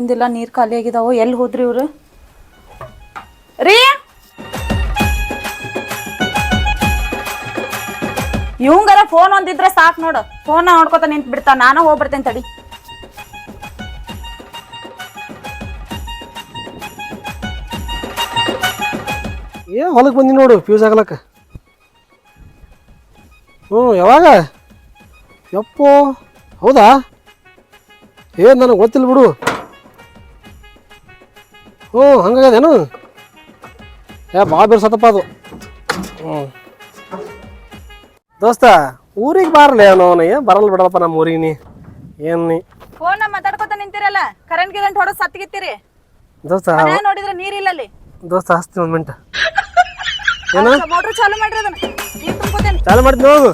ಒಂದಿಲ್ಲ ನೀರ್ ಖಾಲಿ ಆಗಿದಾವು. ಎಲ್ಲಿ ಹೋದ್ರಿ ಇವ್ರು? ರೀ! ಇವಂಗಾರ ಫೋನ್ ಒಂದಿದ್ರೆ ಸಾಕ್ ನೋಡು. ಫೋನ್ ನೋಡ್ಕೊತ ನಿಂತ್ ಬಿಡ್ತಾ ನಾನು ಹೋಗ್ಬಿಡ್ತೇನೆ ತಡಿ. ಏ, ಹೊಲಕ್ ಬಂದಿ ನೋಡು ಫ್ಯೂಸ್ ಆಗ್ಲಕ್ಕ ಹ್ಞೂ ಯಾವಾಗ? ಯಪ್ಪೋ, ಹೌದಾ? ಏ, ನನಗೆ ಗೊತ್ತಿಲ್ಲ ಬಿಡು. ಹ್ಞೂ ಹಂಗಾಗದೇನು ಏ ಭಾಳ ಬಿರ್ಸತ್ತಪ್ಪ ಅದು. ಹ್ಞೂ. ದೋಸ್ತ ಊರಿಗೆ ಬಾರಲ್ಲ ಅವನು ಬರಲ್ಲ ಬಿಡಲ್ಲಪ್ಪ ನಮ್ಮ ಊರಿಗೆ ನೀ. ಏನು ನೀ? ಫೋನ್ ಮಾತಾಡ್ಕೊತ ನಿಂತಿರಲ್ಲ ಕರೆಂಟ್ ಗಿರೆಂಟ್ ಹೊಡೆದ್ ಸತ್ತಿಗಿತ್ತೀರಿ. ದೋಸ್ತ ಮನ್ಯಾಗ ನೋಡಿದ್ರೆ ನೀರಿಲ್ಲ ಅಲ್ಲಿ. ದೋಸ್ತ ಹಸ್ತಿ ಒಂದು ಮಿನಿಟ್ ಏನು? ಮೋಟ್ರ್ ಚಾಲು ಮಾಡ್ರಿ ಅದನ್ನ. ನೀರ್ ತುಂಬ್ಕೊತೇನೆ. ಚಾಲು ಮಾಡ್ತೀನಿ ನೋಡು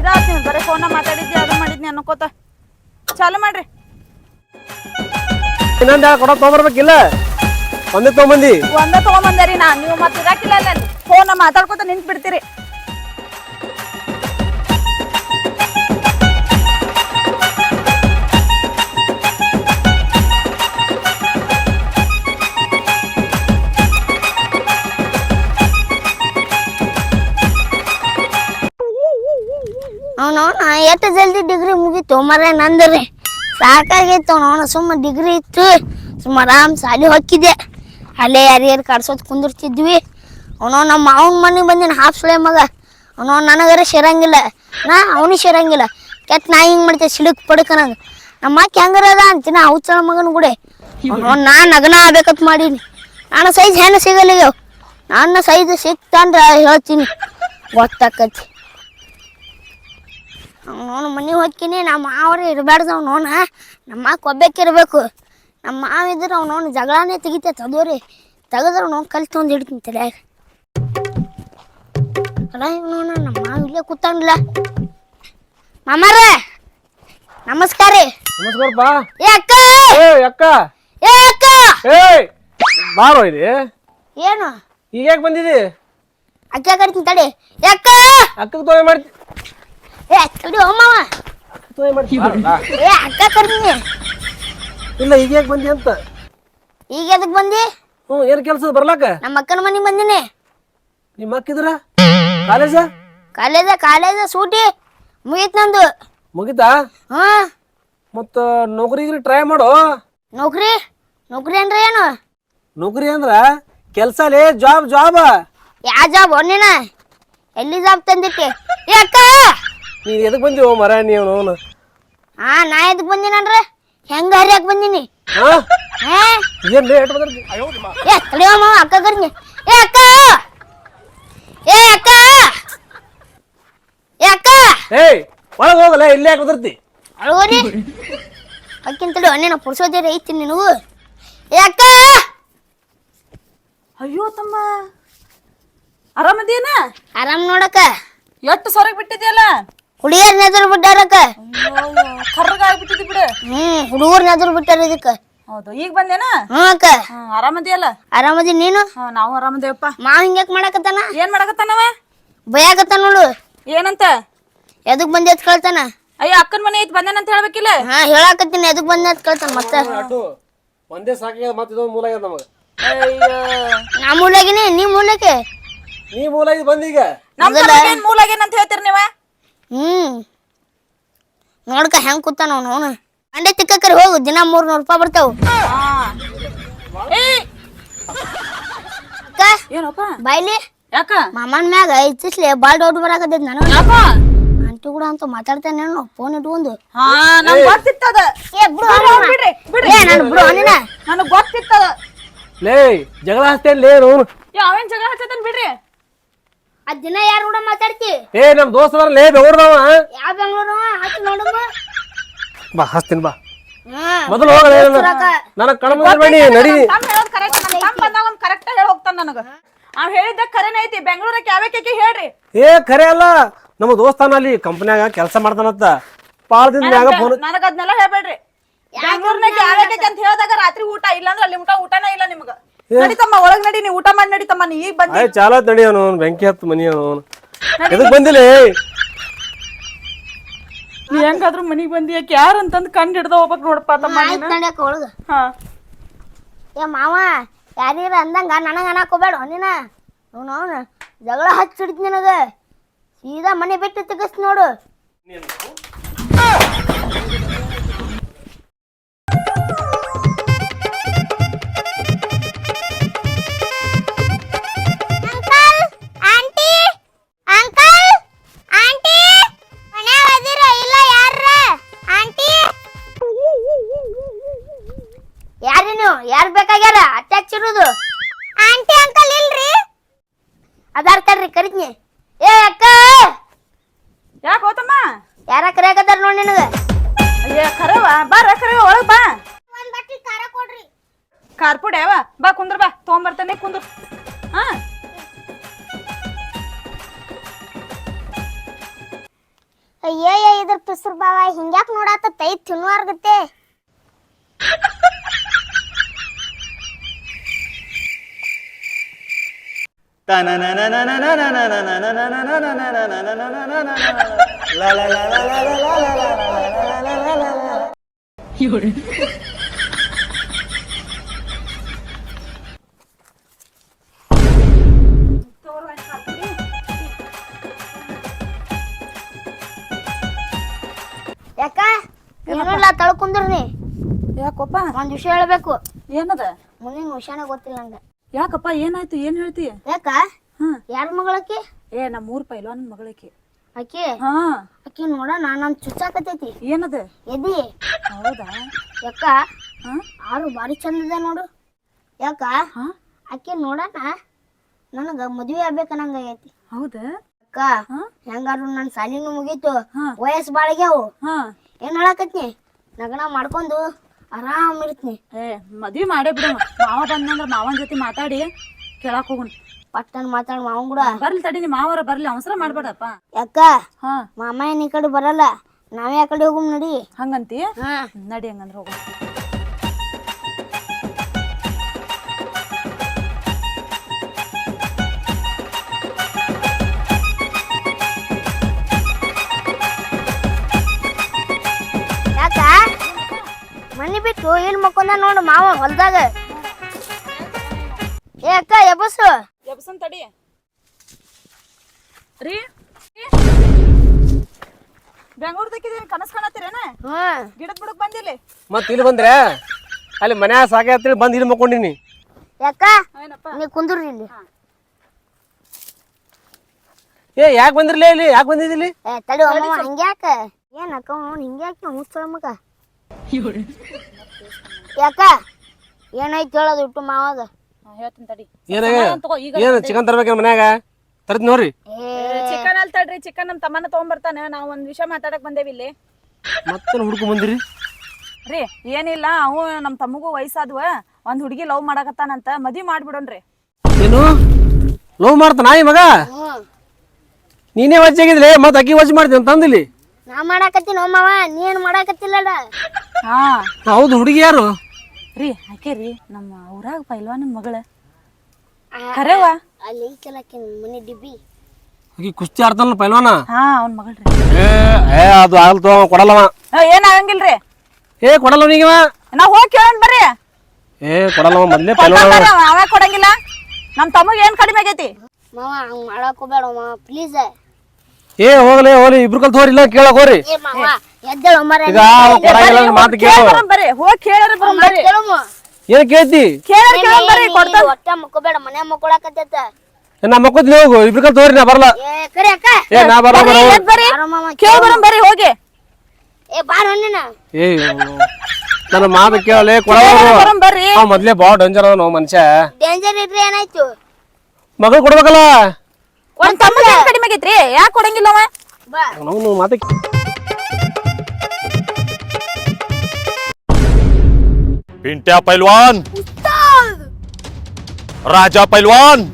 ಇದಾಗ್ತೀನಿ ಬರೀ ಫೋನ್ ಮಾತಾಡಿದ್ದೆ ಅದು ಮಾಡಿದ್ನಿ ಅನ್ಕೋತ ಚಾಲು ಮಾಡ್ರಿ. ಇನ್ನೊಂದು ಯಾಕೆ ಕೊಡೋ ತೊಗೊಂಬರ್ಬೇಕಿಲ್ಲ ಒಂದೇ ತೊಗೊಂಬಂದಿ ಒಂದ ತಗೊಂಬಂದರಿ ನಾ ನೀವು ಮತ್ತೆ ಇರಾಕಿಲ್ಲ ಅಲ್ಲ ಫೋನ್ ಮಾತಾಡ್ಕೊತ ನಿಂತ್ ಬಿಡ್ತೀರಿ. ಅವನವನ ಎಷ್ಟು ಜಲ್ದಿ ಡಿಗ್ರಿ ಮುಗೀತು. ಮರ ನಂದ್ರಿ ಸಾಕಾಗೈತು ನಾನು ಸುಮ್ಮ ಡಿಗ್ರಿ ಇತ್ತು. ಸುಮ್ಮ ಆರಾಮ್ ಸಾಲಿ ಹೊಕ್ಕಿದೆ. ಅಲ್ಲೇ ಯಾರ್ಯಾರು ಕಡ್ಸೋದು ಕುಂದಿರ್ತಿದ್ವಿ. ಅವನೋ ನಮ್ಮ ಮಾವನ ಮನೆಗೆ ಬಂದಿನ ಹಾಫ್ ಸುಳೆ ಮಗ. ಅವನೋ ನನಗರ ಸೇರಂಗಿಲ್ಲ. ನಾ ಅವನಿಗೆ ಸೇರಂಗಿಲ್ಲ. ಕೆಟ್ಟ ನಾ ಹಿಂಗೆ ಮಾಡ್ತೆ? ಸಿಡುಕ್ ಪಡಕ್ ನಂಗೆ. ನಮ್ಮ ಅಕ್ಕ ಅದ ಅಂತಿನ ಹುಚ್ಚಳ ಮಗನ ಕೂಡ ಅವನೋ ನಾ ನಗನ ಆಗ್ಬೇಕಂತ ಮಾಡೀನಿ. ನಾನು ಸೈಜ್ ಹೆಣ್ಣು ಸಿಗಲ್ಲ ನನ್ನ ಸೈಜ್ ಸಿಕ್ತಂದ್ರೆ ಹೇಳ್ತೀನಿ. ಗೊತ್ತಾಕತಿ. ಅವನು ಮನೆಗೆ ಹೋಗ್ತೀನಿ ನಮ್ಮ ಮಾವ್ರೆ ಇರಬಾರ್ದು ಅವ್ನೋನ ನಮ್ಮ ಅಕ್ಕ ಒಬ್ಬಾಕಿರ್ಬೇಕು ನಮ್ಮ ಮಾವ ಇದ್ರೆ ಅವ್ನವ್ನು ಜಗಳನೇ ತೆಗಿತೈತೆ ಅದೋರಿ ತೆಗೆದ್ರೆ ಅವ್ನು ಕಲ್ ತೊಂದು ಹಿಡ್ತೀನಿ ತಲೆಯಾಗ. ಅಲ್ಲ ಇವನೋನ ನಮ್ಮ ಮಾವ ಇಲ್ಲೇ ಕೂತಂಗಿಲ್ಲ. ಮಾಮಾರ ನಮಸ್ಕಾರ ರೀ. ನಮಸ್ಕಾರಪ್ಪ. ಏ ಅಕ್ಕ! ಏ ಅಕ್ಕ! ಏ ಅಕ್ಕ! ಏಯ್ ಬಾರೋ ಇದೆ? ಏನು? ಈಗ ಯಾಕೆ ಬಂದಿದಿ? ಅಕ್ಕ ಕರಿತೀನಿ ತಡಿ. ಏ ಅಕ್ಕ! ಅಕ್ಕಗೆ ತೊಳೆ ಮಾಡ್ತಿ ಏ ತಡಿ ಓ ಮಾವ. ತೊಳೆ ಮಾಡ್ತಿ ಬಾರಲ್ಲ. ಏ ಅಕ್ಕ ಕರಿತೀನಿ ಇಲ್ಲ ಈಗ ಯಾಕೆ ಬಂದಿ ಅಂತ? ಈಗ ಎದಕ್ ಬಂದಿ? ಹ್ಞೂ ಏನು ಕೆಲಸ ಬರ್ಲಾಕ? ನಮ್ಮ ಅಕ್ಕನ ಮನೆ ಬಂದಿನಿ. ನಿಮ್ಮ ಅಕ್ಕಿದ್ರ ಕಾಲೇಜ? ಕಾಲೇಜ ಕಾಲೇಜ ಸೂಟಿ. ಮುಗೀತ್ ನಂದು. ಮುಗಿತಾ? ಹಾ. ಮತ್ತು ನೌಕರಿಗೆ ಟ್ರೈ ಮಾಡು? ನೌಕರಿ? ನೌಕರಿ ಅಂದ್ರೆ ಏನು? ನೌಕರಿ ಅಂದ್ರ ಕೆಲಸ ಲೇ ಜಾಬ್ ಜಾಬ್ ಯಾ ಜಾಬ್ ನೀನ ಎಲ್ಲಿ ಜಾಬ್ ತಂದಿಟ್ಟಿ ಏ ಅಕ್ಕ! ನೀನು ಎದಕ್ಕೆ ಬಂದಿವ ಮರ ನೀವು ಅವನು? ಹಾ ನಾ ಎದಕ್ ಬಂದಿನಂದ್ರ ಹೆಂಗ ಹರಿಯಾಕ್ ಬಂದಿನಿ? ಹಾಂ ಹಾ? ಏನು ಲೇಟ್ ಬಂದ್ರಿ? ಏ ತಡಿಯೋ ಮಾವ ಅಕ್ಕ ಕರ್ನಿ. ಏ ಅಕ್ಕ! ಏ ಅಕ್ಕ! ಏ ಅಕ್ಕ! ಏಯ್ ಒಳಗ ಹೋಗಲ್ಲ ಇಲ್ಲೇ ಯಾಕೆ ಬಂದಿರ್ತಿ? ಅಳಗೋರಿ ಅಕ್ಕಿನ ತಡಿ ಅಣ್ಣನ ಪುರ್ಸೋದೇ ಐತಿ ನಿನಗೂ ಏ ಅಕ್ಕ! ಅಯ್ಯೋ ತಮ್ಮ. ಆರಾಮದೇನ? ಆರಾಮ್ ನೋಡಕ್ಕ. ಎಷ್ಟು ಸೊರಗ್ ಬಿಟ್ಟಿದ್ಯಲ್ಲ? ಹುಡುಗಿಯರ್ ನೆದರ್ ಬಿಟ್ಟಾರಕ್ಕ ಕರ್ರಗ ಆಗ್ಬಿಟ್ಟಿದಿ ಬಿಡು. ಹ್ಮ್ ಹುಡುಗರ್ ನೆದರ್ ಬಿಟ್ಟಾರ ಇದಕ್ಕ. ಹೌದು ಈಗ ಬಂದೇನ? ಹ್ಮ್ ಅಕ್ಕ ಆರಾಮದಿಯಲ್ಲ? ಆರಾಮದಿ ನೀನು? ಹಾ ನಾವು ಆರಾಮದೇವಪ್ಪ. ಮಾ ಹಿಂಗ್ಯಾಕ್ ಮಾಡಕತ್ತಾನ? ಏನ್ ಮಾಡಕತ್ತಾನವ? ಬಯಾಕತ್ತಾನ ನೋಡು. ಏನಂತ? ಎದಕ್ ಬಂದೆ ಅಂತ ಕೇಳ್ತಾನ? ಅಯ್ಯ ಅಕ್ಕನ ಮನೆ ಐತಿ ಬಂದೇನಂತ ಹೇಳ್ಬೇಕಿಲ್ಲ? ಹಾ ಹೇಳಾಕತ್ತೀನಿ ಎದಕ್ ಬಂದೆ ಅಂತ ಕೇಳ್ತಾನ ಮತ್ತೆ. ಅಟ್ಟು ಒಂದೇ ಸಾಕಾಗ್ಯದ ಮತ್ತೆ ಇದೊಂದು ಮೂಲ ಆಗ್ಯದ ನಮಗೆ. ಅಯ್ಯೋ. ನಾ ಮೂಲಾಗಿನಿ ನೀ ಮೂಲಕ್ಕೆ ನೀ ಮೂಲ ಬಂದೀಗ ನಮ್ ಏನ್ ಮೂಲಾಗೇನಂತ ಹೇಳ್ತೀರಿ ನೀವ? ಹ್ಮ್. ನೋಡ್ಕ ಹೆಂಗ್ ಕೂತಾನ ಅವ್ನು ಅವನು. ಅಂಡೆ ತಿಕ್ಕರಿ ಹೋಗು ದಿನ ಮೂರ್ ನೂರು ರೂಪಾಯಿ ಬರ್ತಾವ. ಏನಪ್ಪ? ಬಾಯ್ಲಿ? ಯಾಕ? ಮಾಮನ್ ಮ್ಯಾಗ ಇತ್ತಿಸ್ಲಿ ಬಾಳ್ ದೊಡ್ಡ ಬರಾಕತ್ತೈತಿ ನಾನು ಯಾಕ? ಆಂಟಿ ಕೂಡ ಅಂತ ಮಾತಾಡ್ತೇನೆ ಫೋನ್ ಇಟ್ಕೊಂಡು. ಹಾ ನಂಗ್ ಗೊತ್ತಿತ್ತದ. ಏ ಬಿಡು ಬಿಡ್ರಿ ಬಿಡ್ರಿ. ಏ ನಾನು ಬಿಡು ಅವನಿನ. ನನಗ್ ಗೊತ್ತಿತ್ತದ. ಲೇ ಜಗಳ ಹಚ್ತೇನೆ ಲೇ ಅವನು. ಯಾ ಅವೇನ್ ಜಗಳ ಹಚ್ಚತನ್ ಬಿಡ್ರಿ. ಆ ದಿನ ಯಾರು ಕೂಡ ಮಾತಾಡ್ತಿ? ಏ ನಮ್ಮ ದೋಸ್ತ ಲೇ ಬೆವ್ರದವ ಯಾವ ಬೆಂಗಳೂರು? ಹಚ್ಚಿ ನೋಡಮ್ಮ ಬಾ. ಹಚ್ತೀನಿ ಬಾ. ಹ್ಮ್. ಮೊದಲು ಹೋಗಲ್ಲ ನನಗೆ ಕಣ್ಮುಂದೆ ಬೇಡಿ ನಡಿ ತಮ್ಮ ಹೇಳೋದ್ ಕರೆಕ್ಟ್ ಹೇಳಿ ಹೋಗ್ತಾನ ನನಗ. ಅವ್ ಹೇಳಿದ್ದ ಕರೆನೇ ಐತಿ ಬೆಂಗಳೂರಕ್ಕೆ ಯಾವ್ಯಾಕೆ ಹೇಳ್ರಿ. ಏ ಖರೆ ಅಲ್ಲ. ನಮ್ಮ ದೋಸ್ತಾನ ಅಲ್ಲಿ ಕಂಪ್ನ್ಯಾಗ ಕೆಲಸ ಮಾಡ್ತಾನತ್ತ ಪಾಲ್ ದಿನ ಮ್ಯಾಗ ಫೋನ್ ನನಗ ಅದ್ನೆಲ್ಲ ಹೇಳ್ಬೇಡ್ರಿ. ಬೆಂಗಳೂರ್ನಾಗ ಯಾವ್ಯಾಕೆ ಅಂತ ಹೇಳಿದಾಗ ರಾತ್ರಿ ಊಟ ಇಲ್ಲ ಅಂದ್ರೆ ಅಲ್ಲಿ ಊಟ ಊಟನೇ ಇಲ್ಲ ನಿಮ್ಗ. ನಡಿತಮ್ಮ ಒಳಗ್ ನಡಿ ನೀ ಊಟ ಮಾಡಿ ನಡಿತಮ್ಮ ನೀ ಈಗ ಬಂದಿ. ಆಯ್ ಚಾಲ ನಡಿ ಅವನು ಬೆಂಕಿ ಹತ್ತು ಮನಿ ಅವನು ಎದಕ್ ಬಂದಿಲ್ಲ ನೀ ಹೆಂಗಾದ್ರೂ ಮನಿಗ್ ಬಂದಿ ಯಾಕೆ ಯಾರ ಅಂತಂದ್ ಕಂಡ್ ಹಿಡ್ದ ಹೋಗ್ಬೇಕ್ ನೋಡಪ್ಪ ತಮ್ಮ ಆಯ್ತು ನಡ್ಯಾಕ ಒಳಗ ಹಾ. ಏ ಮಾವ ಯಾರೀರ ಅಂದಂಗ ನನಗ ಅನ್ನಕ್ ಹೋಗ್ಬೇಡ ನೀನ. ಅವನು ಅವನು ಜಗಳ ಹಚ್ಚಿಡ್ತ ನಿನಗ. ಸೀದಾ ಮನೆ ಬಿಟ್ಟು ತೆಗಸ್ ನೋಡು. ಯಾರು ಬೇಕಾಗ್ಯಾರ? ಅಟ್ಯಾಚ್ ಇರೋದು. ಆಂಟಿ ಅಂಕಲ್ ಇಲ್ರಿ? ಅದಾರ ತಡ್ರಿ ಕರಿತ್ನಿ. ಏ ಅಕ್ಕ! ಯಾಕೆ ಹೋತಮ್ಮ? ಯಾರ ಕರೆಯಾಕದಾರ ನೋಡಿ ನಿನಗ? ಅಯ್ಯ ಕರವ. ಬಾರ ಕರವ ಒಳಗ್ ಬಾ. ಒಂದ್ ಬಟ್ಟಿ ಖಾರ ಕೊಡ್ರಿ. ಕಾರ್ಪುಡ್ ಯಾವ ಬಾ ಕುಂದ್ರ ಬಾ. ತೊಗೊಂಬರ್ತಾನೆ ಕುಂದ್ರ. ಹಾ. ಅಯ್ಯಯ್ಯ ಇದ್ರ ಪಿಸ್ರು ಬಾವ. ಹಿಂಗ್ಯಾಕ್ ನೋಡಾತ ತೈ ತಿನ್ನುವಾರ್ಗತ್ತೆ. ಯಾಕ? ಇಲ್ಲ ತಳ್ಕೊಂಡ್ರಿ. ಯಾಕಪ್ಪ ಒಂದ್ ವಿಷಯ ಹೇಳ್ಬೇಕು. ಏನದ? ಮುಂದಿನ ವಿಷಯನ ಗೊತ್ತಿಲ್ಲ ನಂಗ. ಯಾಕಪ್ಪ ಏನಾಯ್ತು? ಏನ್ ಹೇಳ್ತಿ? ಯಾಕ? ಯಾರ ಮಗಳಕ್ಕೆ ಏ ನಮ್ಮ ಮೂರ್ ಪೈಲ್ವಾನ್ ಮಗಳಕ್ಕೆ ಆಕಿ. ಹಾ. ಆಕಿ ನೋಡೋಣ ನಾನು ಚುಚ್ಚಾಕತೈತಿ ಏನದ? ಎದಿ? ಹೌದಾ? ಯಾಕ? ಹಾ. ಆರು ಬಾರಿ ಚಂದ ಇದೆ ನೋಡು. ಯಾಕ? ಅಕ್ಕಿ ಆಕಿ ನೋಡೋಣ ನನಗ ಮದ್ವೆ ಆಗ್ಬೇಕನ್ನಂಗ ಐತಿ ಹೌದಾ? ಅಕ್ಕ ಹಾ. ಹೆಂಗಾರು ನನ್ ಸಾಲಿನೂ ಮುಗೀತು. ವಯಸ್ ವಯಸ್ಸು ಬಾಳಗ್ಯಾವು ಏನ್ ಹೇಳಕತ್ನಿ ನಗನ ಮಾಡ್ಕೊಂಡು ಆರಾಮ್ ಇರ್ತೀನಿ. ಏ ಮದ್ವಿ ಮಾಡೇ ಬಿಡು ಮಾವ ಬಂದಂದ್ರ ಮಾವನ್ ಜೊತೆ ಮಾತಾಡಿ ಕೇಳಾಕ್ ಹೋಗುಣ ಪಟ್ಟನ್ ಮಾತಾಡ್ ಮಾವನ್ ಕೂಡ. ಬರ್ಲಿ ತಡಿ ನಿಮ್ಮ ಮಾವರ ಬರ್ಲಿ ಅವಸರ ಮಾಡ್ಬೇಡಪ್ಪ. ಯಾಕ? ಹಾ. ಮಾಮ ಏನ್ ಈ ಕಡೆ ಬರಲ್ಲ. ನಾವೇ ಆ ಕಡೆ ಹೋಗುಮ್ ನಡಿ. ಹಂಗಂತಿ? ಹಾ. ನಡಿ ಹಂಗಂದ್ರ ಹೋಗು. ಮನಿ ಏನ್ ಮಕ್ಕೊಂದ ನೋಡು ಮಾವ ಹೊಲ್ದಾಗ. ಏ ಅಕ್ಕ ಎಬ್ಬಸು ಎಬ್ಸನ್ ತಡಿ. ರೀ ಬೆಂಗಳೂರ್ದಕ್ಕಿದೇನ್ ಕನಸು ಕಾಣತ್ತೀರೇನ? ಹಾ. ಗಿಡದ ಬುಡಕ್ ಬಂದಿಲ್ಲಿ. ಮತ್ ಇಲ್ಲಿ ಬಂದ್ರೆ? ಅಲ್ಲಿ ಮನ್ಯಾಗ ಸಾಕೆ ಅಂತೇಳಿ ಬಂದ್ ಇಲ್ಲಿ ಮಕ್ಕೊಂಡಿನಿ. ಯಾಕ ಏನಪ್ಪ? ನೀ ಕುಂದ್ರಿ ಇಲ್ಲಿ. ಏ ಯಾಕೆ ಬಂದಿರ್ಲಿ ಇಲ್ಲಿ? ಯಾಕೆ ಬಂದಿದ್ದಿಲ್ಲಿ? ಏ ತಡಿ ಅಮ್ಮ ಹಿಂಗ್ಯಾಕ? ಏನ್ ಅಕ್ಕ ಅವ್ನು ಹಿಂಗ್ಯಾಕ ಮುಚ್ಚಳ ಮಗ ಯಾಕ? ಏನಾಯ್ತು ಹೇಳೋದು ಇಟ್ಟು ಮಾವಾಗ ಹೇಳ್ತೀನಿ ತಡಿ. ಏನು ಚಿಕನ್ ತರ್ಬೇಕೇನ್ ಮನ್ಯಾಗ? ತರ್ತೀನಿ ನೋಡ್ರಿ. ಚಿಕನ್ ಅಲ್ಲಿ ತಡ್ರಿ ಚಿಕನ್ ನಮ್ಮ ತಮ್ಮನ ತಗೊಂಬರ್ತಾನ. ನಾವ್ ಒಂದ್ ವಿಷಯ ಮಾತಾಡಕ್ ಬಂದೇವಿ ಇಲ್ಲಿ. ಮತ್ತೆ ಹುಡುಕು ಬಂದಿರಿ? ರೀ ಏನಿಲ್ಲ ಅವು ನಮ್ ತಮ್ಮಗೂ ವಯಸ್ಸಾದ್ವ. ಒಂದ್ ಹುಡುಗಿ ಲವ್ ಮಾಡಕತ್ತಾನಂತ ಮದ್ವಿ ಮಾಡ್ಬಿಡೋಣ್ರಿ ಏನು? ಲವ್ ಮಾಡ್ತಾನ ಈ ಮಗ? ನೀನೇ ವಜ್ಜಾಗಿದ್ಲೆ ಮತ್ತೆ ಅಕ್ಕಿ ವಜ್ ಮಾಡ್ತೀನಿ ಅಂತ ಅಂದಿಲ್ಲಿ? ನಾ ಮಾಡಾಕತ್ತೀನಿ ಮಾವ ನೀನ್ ಮಾಡಾಕತ್ತಿಲ್ಲಡ ಹಾ. ಹೌದು ಹುಡುಗಿ ಯಾರು ರೀ ಆಕೆ ರೀ ನಮ್ಮ ಊರಾಗ ಪೈಲ್ವಾನ ಮಗಳ. ಕರೆವ ಅಲ್ಲಿ ಕೆಲಕ್ಕೆ ಮನೆ ಡಿಬ್ಬಿ. ಹೋಗಿ ಕುಸ್ತಿ ಆಡ್ತಾನಲ್ಲ ಪೈಲ್ವಾನ? ಹಾ ಅವನ ಮಗಳ್ರಿ. ಏ ಏ ಅದು ಆಗಲ್ತು ಅವ ಕೊಡಲ್ಲವ ಏನ್ ಆಗಂಗಿಲ್ರಿ? ಏ ಕೊಡಲ್ಲ ಅವನಿಗೆ ನಾವ್ ಹೋಗಿ ಕೇಳೋಣ ಬರ್ರಿ. ಏ ಕೊಡಲ್ಲವ ಮೊದ್ಲೇ ಪೈಲ್ವಾನ ಅವ, ಅವ ಕೊಡಂಗಿಲ್ಲ. ನಮ್ಮ ತಮ್ಮಗ್ ಏನ್ ಕಡಿಮೆ ಆಗೈತಿ? ಮಾವ ಹಂಗ್ ಮಾಡಾಕ್ ಹೋಗ್ಬೇಡ ಮಾವ ಪ್ಲೀಸ್ ಏ ಹೋಗ್ಲಿ ಹೋಗ್ಲಿ ಇಬ್ರು ಕಲ್ ತೋರಿ ಇಲ್ಲ ಕೇಳಕ್ ಹೋರಿ ಏ ಮಾವ ಎದ್ದೇಳು ಈಗ ಅವ ಕೊಡಂಗಿಲ್ಲ ಅಂದ್ರೆ ಮಾತು ಕೇಳು. ಬರಂ ಬರ್ರಿ ಹೋಗಿ ಕೇಳಾರ ಬರಂ ಬರ್ರಿ. ಏನ್ ಕೇಳ್ತಿ? ಕೇಳಾರ ಕೇಳೋಣ ಬರ್ರಿ ಕೊಡ್ತಾನ ಹೊಟ್ಟೆ ಮಕ್ಕೋಬೇಡ ಮನೆ ಮಕ್ಕೊಳಕತ್ತೈತ. ಏ, ನಾ ಹೋಗು ಇಬ್ರು ಹೋರಿ ನಾ ಬರಲ್ಲ ಏ ಕರಿ ಅಕ್ಕ. ಏ ನಾ ಬರಲ್ಲ ಬರೋ ಬರೀ ಹೋಗಿ. ಏ ಬಾರ ನೀನ ಏ ನನ್ನ ಮಾತು ಕೇಳಲೆ ಕೊಡವರು ಬರಂ ಬರ್ರಿ. ಅವ ಮೊದ್ಲೇ ಬಾಳ ಡೇಂಜರ್ ಅದ ಮನುಷ್ಯ. ಡೇಂಜರ್ ಇಡ್ರಿ ಏನಾಯ್ತು? ಮಗಳು ಕೊಡ್ಬೇಕಲ್ಲ? ಒಂದ್ ತಮ್ಮ ಕಡಿಮೆ ಆಗೈತ್ರಿ. ಯಾಕೆ ಕೊಡಂಗಿಲ್ಲ ಅವ? ನಾವು ಮಾತ ಪಿಂಟ್ಯಾ ಪೈಲ್ವಾನ್. ರಾಜಾ ಪೈಲ್ವಾನ್.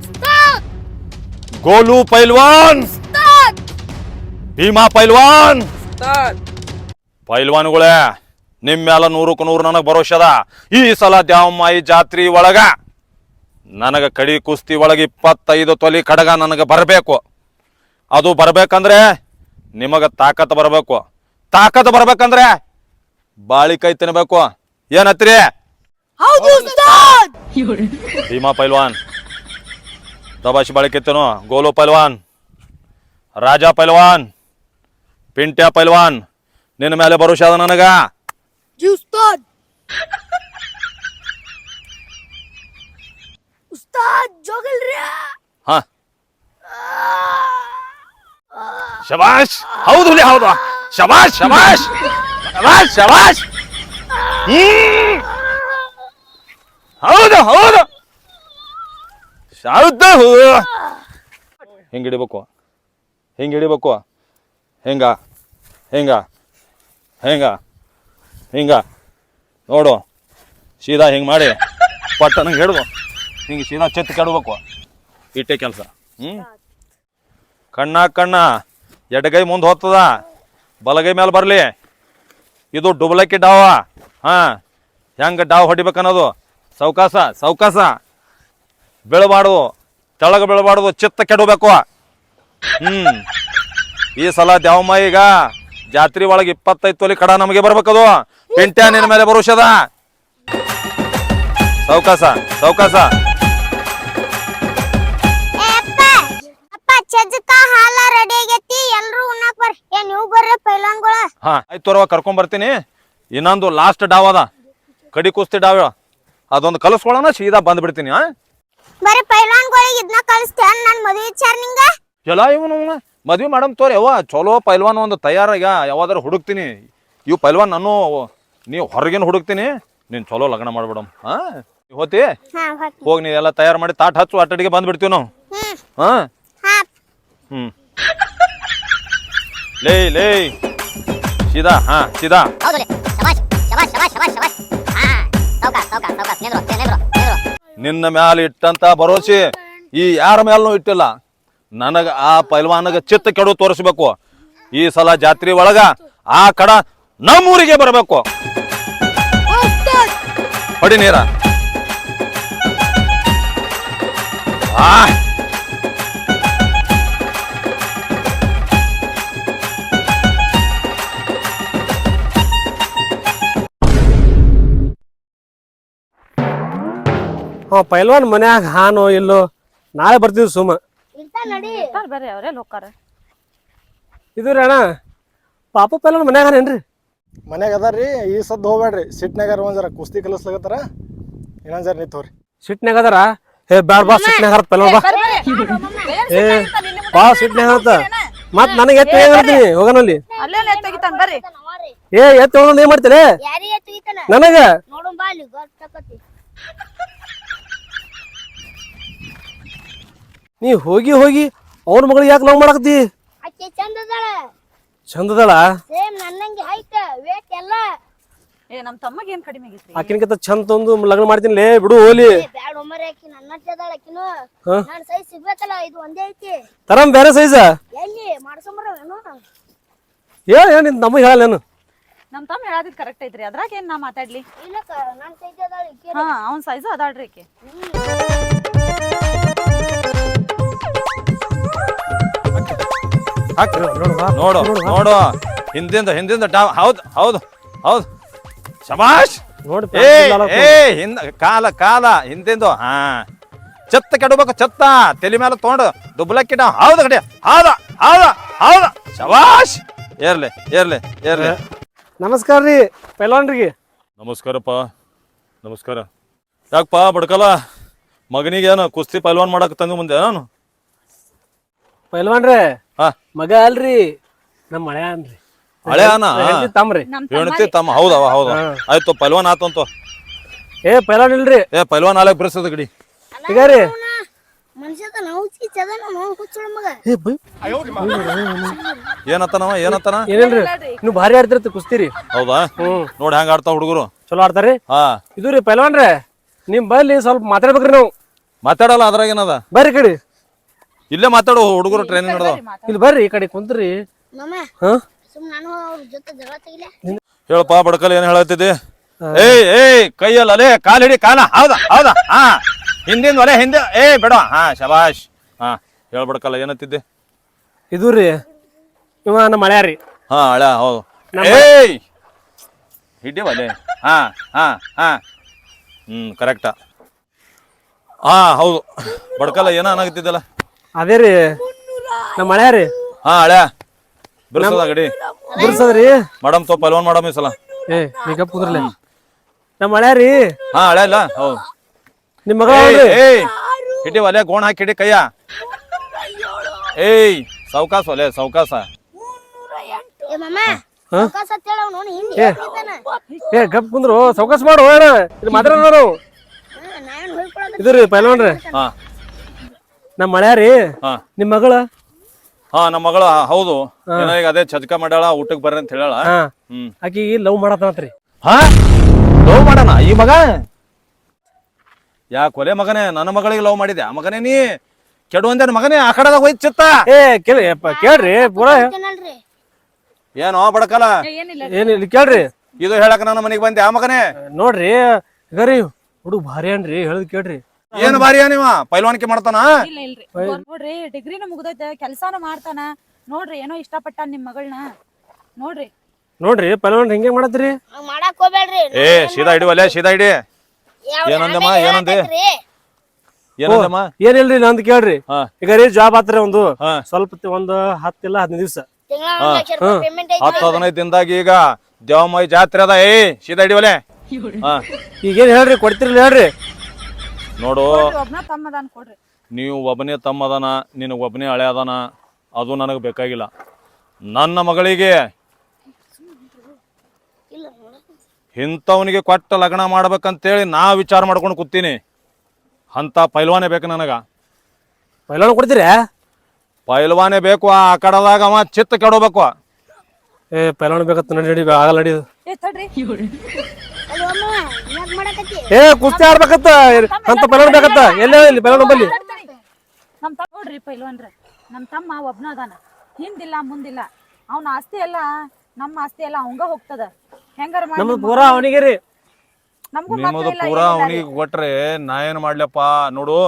ಗೋಲು ಪೈಲ್ವಾನ್. ಭೀಮಾ ಪೈಲ್ವಾನ್. ಪೈಲ್ವಾನ್ಗಳೇ ನಿಮ್ಮೆಲ್ಲ ನೂರಕ್ಕೆ ನೂರು ನನಗೆ ಭರೋಸೆ ಅದ. ಈ ಸಲ ದ್ಯಾವಮ್ಮಾಯಿ ಜಾತ್ರಿ ಒಳಗ ನನಗೆ ಕಡಿ ಕುಸ್ತಿ ಒಳಗೆ ಇಪ್ಪತ್ತೈದು ತೊಲಿ ಕಡಗ ನನಗೆ ಬರಬೇಕು. ಅದು ಬರಬೇಕಂದ್ರೆ ನಿಮಗೆ ತಾಕತ್ತು ಬರಬೇಕು. ತಾಕತ್ತು ಬರ್ಬೇಕಂದ್ರೆ ಬಾಳಿಕೈ ತಿನ್ಬೇಕು. ಏನತ್ರಿ ಭೀಮಾ ಪೈಲ್ವಾನ್. ದಬಾಶಿ ಬಾಳಿಕೆತ್ತೇನು ಗೋಲು ಪೈಲ್ವಾನ್. ರಾಜ ಪೈಲ್ವಾನ್. ಪಿಂಟ್ಯ ಪೈಲ್ವಾನ್. ನಿನ್ನ ಮೇಲೆ ಭರೋಸೆ ಅದ ನನಗ. ಜೋಗಲ್ರಿ. ಹ. ಶಬಾಷ್. ಹೌದು ಹುಲಿ ಹೌದು. ಶಬಾಷ್ ಶಬಾಷ್. ಶಬಾಷ್ ಶಬಾಷ್. ಹೌದು ಹೌದು. ಹೌದು. ಹಿಂಗೆ ಹಿಡಿಬೇಕು? ಹಿಂಗೆ ಹಿಡಿಬೇಕು? ಹೆಂಗ? ಹೆಂಗ? ಹೆಂಗ? ಹಿಂಗ? ನೋಡು. ಸೀದಾ ಹಿಂಗ್ ಮಾಡಿ? ಪಟ್ಟ ನಂಗೆ ಹಿಡ್ದು ಹಿಂಗೆ ಸೀದಾ ಚೆತ್ತು ಕೆಡಬೇಕು. ಇಟ್ಟೆ ಕೆಲಸ. ಹ್ಮ್? ಕಣ್ಣ ಕಣ್ಣ ಎಡಗೈ ಮುಂದೆ ಹೋಗ್ತದ. ಬಲಗೈ ಮೇಲೆ ಬರಲಿ. ಇದು ಡುಬ್ಲಕ್ಕಿ ಡಾವ. ಹಾಂ ಹೆಂಗೆ ಡಾವ್ ಹೊಡಿಬೇಕನ್ನೋದು. ಸೌಕಾಸ ಸೌಕಾಸ. ಬೀಳಬಾರ್ದು. ತೆಳಗ ಬೀಳಬಾರ್ದು. ಚಿತ್ತ ಕೆಡಬೇಕು. ಹ್ಮ್. ಈ ಸಲ ದ್ಯಾವಮ್ಮ ಈಗ ಜಾತ್ರೆ ಒಳಗೆ ಇಪ್ಪತ್ತೈದು ತೊಲಿ ಕಡ ನಮಗೆ ಬರ್ಬೇಕದು. ಪಿಂಟ್ಯಾನಿನ ನಿನ್ನ ಮೇಲೆ ಬರುಷದ. ಸೌಕಾಸ ಸೌಕಾಸ. ಚಜ್ಜಕ ಹಾಲ ರೆಡಿ ಆಗೈತಿ ಎಲ್ಲರೂ ಉಣ್ಣಾಕ್ ಬರ್ರಿ. ಏ ನೀವು ಬರ್ರಿ ಪೈಲಾನ್ಗಳ ಹಾ ಆಯ್ತು ತೋರವ ಕರ್ಕೊಂಡ್ ಬರ್ತೀನಿ. ಇನ್ನೊಂದು ಲಾಸ್ಟ್ ಡಾವ್ ಅದ. ಕಡಿ ಕುಸ್ತಿ ಡಾವ್ ಅದೊಂದು ಕಲಿಸ್ಕೊಳ್ಳೋಣ ಸೀದಾ ಬಂದ್ಬಿಡ್ತೀನಿ ಹಾ ಬರೀ ಪೈಲಾನ್ಗಳಿಗೆ ಇದನ್ನ ಕಳಿಸ್ತೇನ್ ನನ್ ಮದುವೆ ವಿಚಾರ ನಿಂಗ? ಎಲ್ಲ ಇವನು ಮದ್ವೆ ಮಾಡಮ್ ತೋರಿ ಯವ್ವ. ಚಲೋ ಪೈಲ್ವಾನ್ ಒಂದು ತಯಾರಾಗ ಯಾವಾದ್ರೂ ಹುಡುಕ್ತೀನಿ. ಇವು ಪೈಲ್ವಾನ್ ನಾನು ನೀವು ಹೊರಗಿನ ಹುಡುಕ್ತೀನಿ. ನೀನು ಚಲೋ ಲಗ್ನ ಮಾಡ್ಬಿಡಮ್ ಹಾ ಹೋತಿ? ಹಾ ಹೋಗಿ ನೀ ಎಲ್ಲ ತಯಾರು ಮಾಡಿ ತಾಟ್ ಹಚ್ಚು ಅಟ್ಟಡಿಗೆ ಬಂದ್ಬಿಡ್ತೀವಿ ನಾವು. ಹಾ ಹ್ಮ್. ಲೇ ಲೇ. ಸೀದಾ ಹಾ ಸೀದಾ. ಹೌದು ಶಬಾಷ್ ಶಬಾಷ್ ಶಬಾಷ್ ಶಬಾಷ್ ಶಬಾಷ್. ಹಾ ಸೌಕಾಸ್ ಸೌಕಾಸ್ ಸೌಕಾಸ್ ನಿಂದ್ರು ನಿಂದ್ರು ನಿಂದ್ರು. ನಿನ್ನ ಮ್ಯಾಲ ಇಟ್ಟಂತ ಭರೋಸೆ ಈ ಯಾರ ಮ್ಯಾಲೂ ಇಟ್ಟಿಲ್ಲ. ನನಗ ಆ ಪೈಲ್ವಾನಗ ಚಿತ್ತ ಕೆಡು ತೋರಿಸ್ಬೇಕು. ಈ ಸಲ ಜಾತ್ರೆ ಒಳಗ ಆ ಕಡ ನಮ್ಮೂರಿಗೆ ಬರಬೇಕು. ಹೊಡಿ ನೀರ. ಆ. ಅವ ಪೈಲ್ವಾನ್ ಮನ್ಯಾಗ ಹಾನೋ ಇಲ್ಲೋ ನಾಳೆ ಬರ್ತೀವಿ ಸುಮ್ಮ ಇರ್ತಾ ನಡಿ. ಇರ್ತಾರ್ ಬರ್ರಿ ಅವ್ರೇ ಲೋಕಾರ. ಇದು ರೀ ಅಣ್ಣ ಪಾಪ ಪೈಲ್ವಾನ್ ಮನ್ಯಾಗ ಹಾನೇನ್ರಿ ಮನ್ಯಾಗ ಅದಾರ್ರಿ ಈ ಸದ್ದು ಹೋಗ್ಬೇಡ್ರಿ ಸಿಟ್ನಾಗ ಒಂದ್ ಜರ ಕುಸ್ತಿ ಕಲಿಸ್ಲಾಗತ್ತಾರ ಇನ್ನೊಂದ್ ಜರ ನಿಂತವ್ರಿ ಸಿಟ್ನಾಗ ಅದಾರ? ಹೇ ಬ್ಯಾಡ ಬಾ ಸಿಟ್ನಾಗ ಹರತ್ ಪೈಲ್ವಾನ್ ಬಾ. ಏ ಬಾ ಸಿಟ್ನಾಗ ಹರತ ಮತ್ ನನಗೆ ಎತ್ತ ಏನ್ ಹೇಳ್ತೀನಿ ಹೋಗನಲ್ಲಿ. ಏ ಎತ್ತ ಹೋಗೋದ್ ಏನ್ ಮಾಡ್ತೀರಿ ನನಗ ನೋಡು ಬಾ ಅಲ್ಲಿ ಗೊತ್ತಾಕತಿ ನೀ ಹೋಗಿ ಹೋಗಿ ಅವ್ರ ಮಗಳಿಗೆ ಯಾಕೆ ನಾವು ಮಾಡಾಕತ್ತಿ? ಆಕೆ ಚಂದ ಅದಾಳ ಚಂದದಳ? ಸೇಮ್ ನನ್ನಂಗೆ ಹೈಟ್ ವೇಟ್ ಎಲ್ಲ. ಏ ನಮ್ಮ ತಮ್ಮಗೆ ಏನ್ ಕಡಿಮೆ ಆಗೈತ್ರಿ? ಆಕಿನಕಿಂತ ಚಂದ ತಂದು ಲಗ್ನ ಮಾಡ್ತೀನಿ ಲೇ ಬಿಡು ಹೋಲಿ. ಏ, ಬ್ಯಾಡ ಒಮ್ಮರೆ ಆಕಿ ನನ್ನ ಅದಾಳ ಆಕಿನು. ಹಾ? ನನ್ ಸೈಜ್ ಸಿಗ್ಬೇಕಲ್ಲ ಇದು ಒಂದೇ ಐತಿ. ತರಂ ಬೇರೆ ಸೈಜ ಎಲ್ಲಿ? ಮಾಡ್ಸಂಬರವೇನು ಹೇಳ ಏನ್ ನಿನ್ ನಮಗೆ ಹೇಳಲ್ಲೇನು ನಮ್ಮ ನಮ್ ತಮ್ಮ ಹೇಳದಿದ್ ಕರೆಕ್ಟ್ ಐತ್ರಿ. ಅದ್ರಾಗ ಏನ್ ನಾ ಮಾತಾಡ್ಲಿ? ಇಲ್ಲಕ್ಕ ನನ್ನ ಸೈಜ್ ಅದಾಳ ಈಕಿ ಹಾ ಅವ್ನ ಸೈಜು ಅದಾಳ್ರಿ ಈಕಿ. ನೋಡು. ನೋಡು ಹಿಂದಿಂದ ಹಿಂದಿಂದ ಹೌದು ಹೌದು ಹೌದು. ಶಬಾಷ್! ನೋಡಿ ಏ ಏ ಹಿಂದ ಕಾಲ ಕಾಲ ಹಿಂದಿಂದು ಹಾ. ಚತ್ತ ಕೆಡಬೇಕು ಚತ್ತ. ತಲೆ ಮೇಲೆ ತೊಗೊಂಡು ದುಬ್ಲಕ್ಕಿ ಡಾವ್ ಹೌದು ಕಡೆ ಹೌದ ಹೌದ ಹೌದ. ಶಬಾಷ್! ಏರ್ಲಿ ಏರ್ಲಿ ಏರ್ಲಿ. ನಮಸ್ಕಾರ ರೀ ಪೈಲಾನ್ರಿಗೆ ನಮಸ್ಕಾರಪ್ಪ ನಮಸ್ಕಾರ. ಯಾಕಪ್ಪ ಬಡ್ಕಲ್ಲ ಮಗನಿಗೆ ಏನು ಕುಸ್ತಿ ಪೈಲ್ವಾನ್ ಮಾಡಕ್ ತಂದು ಮುಂದೆ ನಾನು ಪೈಲ್ವಾನ್ರೇ ಹಾ. ಮಗ ಅಲ್ರಿ ನಮ್ಮ ಮಳೆ ಅನ್ರಿ ಹಳೆ ಅನ ಹೆಂಡ್ತಿ ತಮ್ರಿ ಹೆಣ್ತಿ ತಮ್ಮ ಹೌದವ ಹೌದ ಆಯ್ತು ಪಲ್ವಾನ್ ಆತಂತ ಏ ಪಲ್ವಾನ್ ಇಲ್ರಿ. ಏ ಪಲ್ವಾನ್ ಆಲಕ್ ಬಿಡಿಸದ ಗಡಿ. ಈಗ ರೀ. ಏ ಬೈ. ಏನತ್ತನವ ಏನತ್ತನ? ಏನಿಲ್ರಿ ನೀವು ಭಾರಿ ಆಡ್ತಿರ್ತಿ ಕುಸ್ತಿರಿ. ಹೌದಾ? ಹ್ಮ್. ನೋಡಿ ಹೆಂಗ ಆಡ್ತಾವ ಹುಡುಗರು. ಚಲೋ ಆಡ್ತಾರಿ ಹಾ. ಇದು ರೀ ಪೈಲ್ವಾನ್ರೆ ನಿಮ್ ಬಲ್ಲಿ ಸ್ವಲ್ಪ ಮಾತಾಡ್ಬೇಕ್ರಿ ನಾವು. ಮಾತಾಡಲ್ಲ ಅದ್ರಾಗ ಏನದ? ಬರ್ರಿ ಕಡೆ. ಇಲ್ಲೇ ಮಾತಾಡು ಹುಡುಗರು ಟ್ರೈನಿಂಗ್ ಮಾಡೋ ಇಲ್ಲಿ ಬರ್ರಿ ಈ ಕಡೆ ಕುಂತ್ರಿ ಹೇಳಪ್ಪ ಬಡ್ಕಲ್ ಏನ್ ಹೇಳತ್ತಿದ್ದಿ ಏಯ್ ಏಯ್ ಕೈಯಲ್ಲಿ ಅಲೇ ಕಾಲ್ ಹಿಡಿ ಕಾಲ. ಹೌದಾ ಹೌದಾ? ಹಾ. ಹಿಂದಿನ ಒಲೆ ಹಿಂದೆ ಏ ಬೇಡ. ಹಾ ಶಬಾಷ್. ಹಾ ಹೇಳ್ಬಡ್ಕಲ್ಲ ಏನತ್ತಿದ್ದೆ? ಇದು ರೀ ಇವ ನಮ್ಮ ಮಳ್ಯಾರಿ ಹಾ ಅಳ ಹೌದು. ಏಯ್! ಹಿಡ್ಯವಲೆ ಹಾ ಹಾ ಹಾ. ಹ್ಮ್ ಕರೆಕ್ಟ ಹಾ ಹೌದು. ಬಡ್ಕಲ್ಲ ಏನೋ ಅನ್ನಾಗತ್ತಿದ್ದಲ್ಲ ಅದೇ ರೀ. ನಮ್ಮ ಮಳೆ ರೀ. ಹಾ ಹಳ್ಯಾ ಬಿರ್ಸದ ಗಡಿ. ಬಿರ್ಸದ್ರಿ ಮೇಡಮ್ ಸ್ವಲ್ಪ ಪಲ್ವನ್ ಮಾಡಮ್ ಈ ಸಲ. ಏ ಈಗ ಕುಂದ್ರಲಿ. ನಮ್ಮ ಮಳೆ ರೀ. ಹಾ ಹಳ್ಯಾ ಇಲ್ಲ ಹೌದು. ನಿಮ್ಮ ಮಗ ಏಯ್ ಹಿಡಿ ಒಲೆ ಗೋಣ ಹಾಕಿ ಹಿಡಿ ಕೈಯ. ಏಯ್ ಸೌಕಾಸ ಒಲೆ ಸೌಕಾಸ. ಏ ಅವ್ನು ನೋಡಿ ಏ ಗಪ್ ಕುಂದ್ರು. ಸೌಕಾಸ ಮಾಡು ಏನ ಇಲ್ಲಿ ಮಾತಾಡೋಣ ನಾವು ಹಾ, ನಾನ್ ಹೊಯ್ಕೊಳೋದು ಇದು ರೀ ಪೈಲ್ವಾನ್ರಿ ಹಾ. ನಮ್ಮ ಮಳ್ಯಾರಿ ಹಾ. ನಿಮ್ಮ ಮಗಳ? ಹಾ ನಮ್ಮ ಮಗಳ ಹೌದು. ಏನೋ ಈಗ ಅದೇ ಚಜ್ಕ ಮಾಡ್ಯಾಳ ಊಟಕ್ಕೆ ಬರ್ರಿ ಅಂತ ಹೇಳಾಳ ಹಾ. ಹ್ಮ್. ಆಕಿ ಲವ್ ಮಾಡತ್ತಂತ್ರಿ ಹಾ? ಲವ್ ಮಾಡೋಣ ಈ ಮಗ? ಯಾ ಕೊಲೆ ಮಗನೇ ನನ್ನ ಮಗಳಿಗೆ ಲವ್ ಮಾಡಿದೆ ಆ ಮಗನೇ ನೀ? ಕೆಡುವಂದೇನ ಮಗನೇ? ಆ ಕಡೆದಾಗ ಹೋಯ್ತು ಚಿತ್ತ. ಏ ಕೇಳಿ ಯಪ್ಪ ಕೇಳ್ರಿ ಪೂರ. ಏನೋ ಬಡಕಲ್ಲ ಏನಿಲ್ಲ. ಏನ್ ಇಲ್ಲಿ ಕೇಳ್ರಿ. ಇದು ಹೇಳಕ್ ನನ್ನ ಮನೆಗೆ ಬಂದೆ ಆ ಮಗನೇ? ನೋಡ್ರಿ ಗರಿ ರೀ ಹುಡುಗ ಭಾರಿ ಅನ್ರಿ ಹೇಳದ್ ಕೇಳ್ರಿ. ಏನ್ ಬಾರಿಯ ನೀವ? ಪೈಲ್ವಾನಿಕೆ ಮಾಡ್ತಾನ? ಇಲ್ಲ ಇಲ್ರಿ. ನೋಡ್ರಿ ಡಿಗ್ರಿನ ಮುಗ್ದೈತೆ ಕೆಲ್ಸಾನ ಮಾಡ್ತಾನ. ನೋಡ್ರಿ ಏನೋ ಇಷ್ಟಪಟ್ಟ ನಿಮ್ ಮಗಳನ್ನ ನೋಡ್ರಿ. ನೋಡ್ರಿ ಪೈಲ್ವಾನ್ ಹಿಂಗೆ ಮಾಡತ್ರಿ ಹಂಗ್ ಮಾಡಕ್ ಹೋಗ್ಬೇಡ್ರಿ. ಏ ಸೀದಾ ಹಿಡಿವಲ್ಲೇ ಸೀದಾ ಇಡಿ ಏನಂದಮ್ಮ ಏನಂದ್ರಿ ಏನಂದೆ? ಹೇಳಕತ್ರಿ. ಏನಂದಮ್ಮ? ಏನಿಲ್ರಿ ನಂದ್ ಕೇಳ್ರಿ. ಹಾ. ಈಗ ರೀ ಜಾಬ್ ಆತ್ರಿ ಒಂದು. ಹಾ. ಸ್ವಲ್ಪ ತಿ- ಒಂದ್ ಇಲ್ಲ ಹದಿನೈದು ದಿವ್ಸ. ತಿಂಗ್ಳ ಒಂದ್ ಲಕ್ಷ ರೂಪಾಯಿ ಪೇಮೆಂಟ್ ಐತಿ ಹತ್ತು ಹದಿನೈದು ದಿನದಾಗ ಈಗ ದೇವಮ್ಮ ಜಾತ್ರೆ ಅದ. ಏ ಸೀದಾ ಹಿಡಿವಲೆ ಹಾ. ಈಗೇನ್ ಹೇಳ್ರಿ ಕೊಡ್ತಿರ್ಲಿ ಹೇಳ್ರಿ. ನೋಡು. ಒಬ್ನ ತಮ್ಮದಾನ್ ಕೊಡ್ರಿ. ನೀವು ಒಬ್ಬನೇ ತಮ್ಮ ಅದಾನ ನಿನಗೆ ಒಬ್ಬನೇ ಹಳೆ ಅದಾನ ಅದು ನನಗೆ ಬೇಕಾಗಿಲ್ಲ. ನನ್ನ ಮಗಳಿಗೆ ಇಂಥವನಿಗೆ ಕೊಟ್ಟ ಲಗ್ನ ಮಾಡ್ಬೇಕಂತೇಳಿ ನಾ ವಿಚಾರ ಮಾಡ್ಕೊಂಡು ಕೂತೀನಿ. ಅಂತ ಪೈಲ್ವಾನೇ ಬೇಕು ನನಗ. ಪೈಲ್ವಾನ ಕೊಡ್ತೀರಿ? ಪೈಲ್ವಾನೇ ಬೇಕು ಆ ಕಡದಾಗ ಅವ ಚಿತ್ತ ಕೆಡಬೇಕು. ಏ ಪೈಲ್ವಾನ್ ಬೇಕತ್ತ ನಡಿ ನಡಿ ಆಗಲ್ಲ ನಡಿ. ಏ ತಡ್ರಿ. ಏ ಕುಸ್ತಿ ಆಡ್ಬೇಕತ್ತ. ಅಂತ ಎಲ್ಲೆ ಬೇಕತ್ತ ಎಲ್ಲೇ ಇಲ್ಲಿ ಪೈಲ್ವಾನ್ ಬಲ್ಲಿ ನಮ್ ತಮ್ಮ ನೋಡ್ರಿ ಪೈಲ್ವಾನ್ರ. ನಮ್ ತಮ್ಮ ಒಬ್ನ ಅದಾನ. ಹಿಂದಿಲ್ಲ ಮುಂದಿಲ್ಲ. ಅವನ ಆಸ್ತಿ ಎಲ್ಲ ನಮ್ಮ ಆಸ್ತಿ ಎಲ್ಲ ಅವಂಗ ಹೋಗ್ತದ. ಹೆಂಗಾರ ಮಾಡಿ ನಮ್ದು ಪೂರಾ ಅವನಿಗೆ ರೀ ನಮಗೂ ನಿಮ್ಮದು ಪೂರಾ ಅವನಿಗೆ ಕೊಟ್ರೆ ನಾ ಏನು ಮಾಡ್ಲಪ್ಪ ನೋಡು.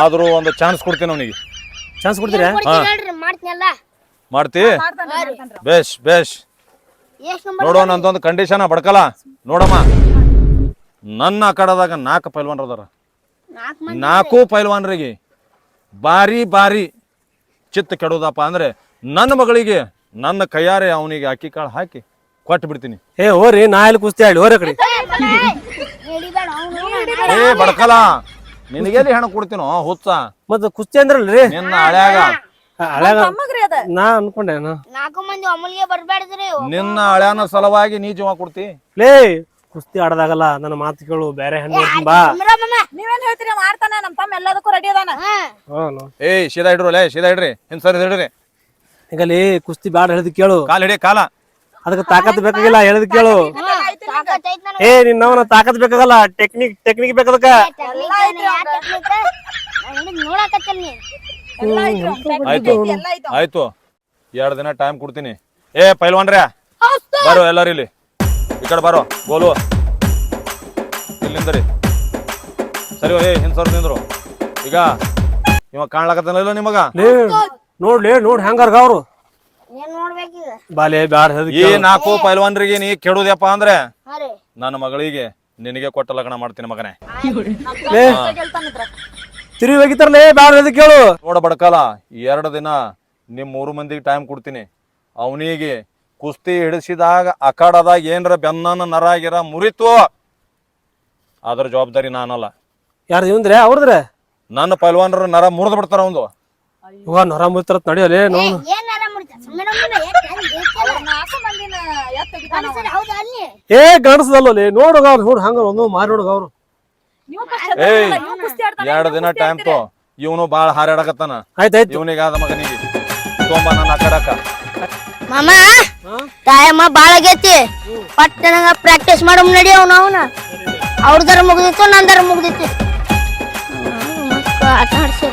ಆದ್ರೂ ಒಂದು ಚಾನ್ಸ್ ಕೊಡ್ತೀನಿ ಅವನಿಗೆ. ಚಾನ್ಸ್ ಕೊಡ್ತೀರಾ? ಮಾಡ್ತಿ? ಬೇಷ್ ಬೇಷ್. ಎಷ್ಟ್ ನಂಬರ್ ನೋಡು ನಂದೊಂದು ಕಂಡೀಷನ್ ಬಡ್ಕಲ್ಲ ನೋಡಮ್ಮ. ನನ್ನ ಕಡದಾಗ ನಾಲ್ಕು ಪೈಲ್ವಾನ್ರು ಅದಾರ. ನಾಲ್ಕು ಮಂದಿ ನಾಲ್ಕು ಪೈಲ್ವಾನ್ರಿಗೆ ಬಾರಿ ಬಾರಿ ಚಿತ್ತ ಕೆಡೋದಪ್ಪ ಅಂದ್ರೆ ನನ್ನ ಮಗಳಿಗೆ ನನ್ನ ಕೈಯಾರೆ ಅವನಿಗೆ ಅಕ್ಕಿ ಕಾಳು ಹಾಕಿ ಕೊಟ್ಟು ಬಿಡ್ತೀನಿ. ಏ ಹೋರಿ ನಾ ಇಲ್ಲಿ ಕುಸ್ತಿ ಹೇಳಿ ಓರ ಕಡೆ. ಏ ಬಡ್ಕಲ್ಲ ನಿನಗೆಲ್ಲಿ ಹೆಣ್ಣು ಕೊಡ್ತೀನೋ ಹುಚ್ಚ? ಮತ್ತೆ ಕುಸ್ತಿ ಅಂದ್ರಲ್ರಿ? ನಿನ್ನ ಹಳ್ಯಾಗ. ತಮ್ಮಗ್ರಿ ಅದ. ನಾ ಅನ್ಕೊಂಡೆ ನಾ ನಾಲ್ಕು ಮಂದಿ ಬರ್ಬೇಡ್ದ್ರಿ ನಿನ್ನ ಹಳ್ಯಾನ ಸಲುವಾಗಿ ನೀ ಜೀವ ಕೊಡ್ತಿ. ಲೇ ಕುಸ್ತಿ ಆಡದಾಗಲ್ಲ ನನ್ನ ಮಾತು ಕೇಳು ಬೇರೆ ಹೆಣ್ಣು ನೋಡ್ತೀನಿ ಬಾ. ನೀವೇನ್ ಹೇಳ್ತೀರಿ ಮಾಡ್ತಾನ ನಮ್ ತಮ್ಮ ಎಲ್ಲದಕ್ಕೂ ರೆಡಿ ಅದಾನ. ಹಾ. ನೋ. ಏಯ್ ಸೀದಾ ಇಡ್ರು ಲೇ ಸೀದಾ ಇಡ್ರಿ. ಹಿಂದ್ ಸರಿ ಹಿಡ್ರಿ ಈಗ ಲೇ ಕುಸ್ತಿ ಬ್ಯಾಡ ಹೇಳಿದ್ ಕೇಳು. ಕಾಲ ಹಿಡಿ ಕಾಲ. ಅದಕ್ಕೆ ತಾಕತ್ ಬೇಕಾಗಿಲ್ಲ ಹೇಳಿದ್ ಕೇಳು. ಏ ನಿನ್ನವನ ತಾಕತ್ ಬೇಕಾಗಲ್ಲ ಟೆಕ್ನಿಕ್ ಟೆಕ್ನಿಕ್ ಬೇಕದಕ್ಕ. ನೋಡಕತ್ತಲ್ ನೀ. ಆಯ್ತು. ಆಯ್ತು. ಎರಡು ದಿನ ಟೈಮ್ ಕೊಡ್ತೀನಿ. ಏ ಪೈಲ್ವಾನ್ರ್ಯಾ ಬರೋ ಎಲ್ಲರೂ ಇಲ್ಲಿ. ಈ ಕಡೆ ಬರೋ ಗೋಲು. ಇಲ್ಲಿಂದ ರೀ. ಸರಿ ಏ ಹಿಂದ್ ಸರ್ ನಿಂದ್ರು. ಈಗ ಇವಾಗ ಕಾಣ್ಲಾಕತ್ತಲ್ಲ ನಿಮಗ? ನೋಡ್ಲಿ ನೋಡ್ ಹೆಂಗಾರ್ಗ ಅವ್ರು. ಬಾಲೆ ಬ್ಯಾಡ ಈ ನಾಲ್ಕು ಪೈಲ್ವಾನ್ರಿಗೆ ನೀ ಕೆಡುದಪ್ಪ ಅಂದ್ರೆ ನನ್ನ ಮಗಳಿಗೆ ನಿನಗೆ ಕೊಟ್ಟ ಲಗ್ನ ಮಾಡ್ತೀನಿ ಮಗನೇ. ತಿರುಗಿ ಹೋಗಿತ್ತಾರಲೇ ಬ್ಯಾಡ ಕೇಳು. ನೋಡ ಬಡಕಾಲ ಎರಡು ದಿನ ನಿಮ್ ಮೂರು ಮಂದಿಗೆ ಟೈಮ್ ಕೊಡ್ತೀನಿ. ಅವನಿಗೆ ಕುಸ್ತಿ ಹಿಡಿಸಿದಾಗ ಅಖಾಡದಾಗ ಏನರ ಬೆನ್ನನ ನರ ಗಿರ ಮುರಿತು ಅದ್ರ ಜವಾಬ್ದಾರಿ ನಾನಲ್ಲ. ಯಾರು ಇವಂದ್ರೆ ಅವ್ರದ್ರೆ? ನನ್ನ ಪೈಲ್ವಾನರ ನರ ಮುರಿದು ಬಿಡ್ತಾರ ಒಂದು ಇವಾಗ ನೊರ ಮುಯ್ತಾರ ನಡಿಯಲೇ ಅಲ್ಲಿ? ಏ ಗಣಸದಲ್ಲೇ ನೋಡುಗ ಅವ್ರು ನೋಡು ಹಂಗ ಒಂದು ಮಾರಿ ನೋಡುಗ ಅವ್ರು ಏಯ್ ಎರಡು ದಿನ ಟೈಮ್ ತೋ ಇವನು ಬಾಳ ಹಾರಾಡಕತ್ತಾನ. ಆಯ್ತಾಯ್ತು ಇವನಿಗಾದ ಮಗನಿಗೆ. ತೊಂಬ ನನ್ನ ಅಕಡಕ ಮಾಮ ತಾಯಮ್ಮ ಬಾಳ ಆಗೈತಿ. ಪಟ್ಟ ಪ್ರಾಕ್ಟೀಸ್ ಮಾಡೋ ನಡಿ ಅವನು ಅವನ. ಅವ್ರದಾರ ಮುಗ್ದಿತ್ತು ನಂದರ ಮುಗ್ದಿತ್ತು. ಆಟ ಆಡ್ಸಿ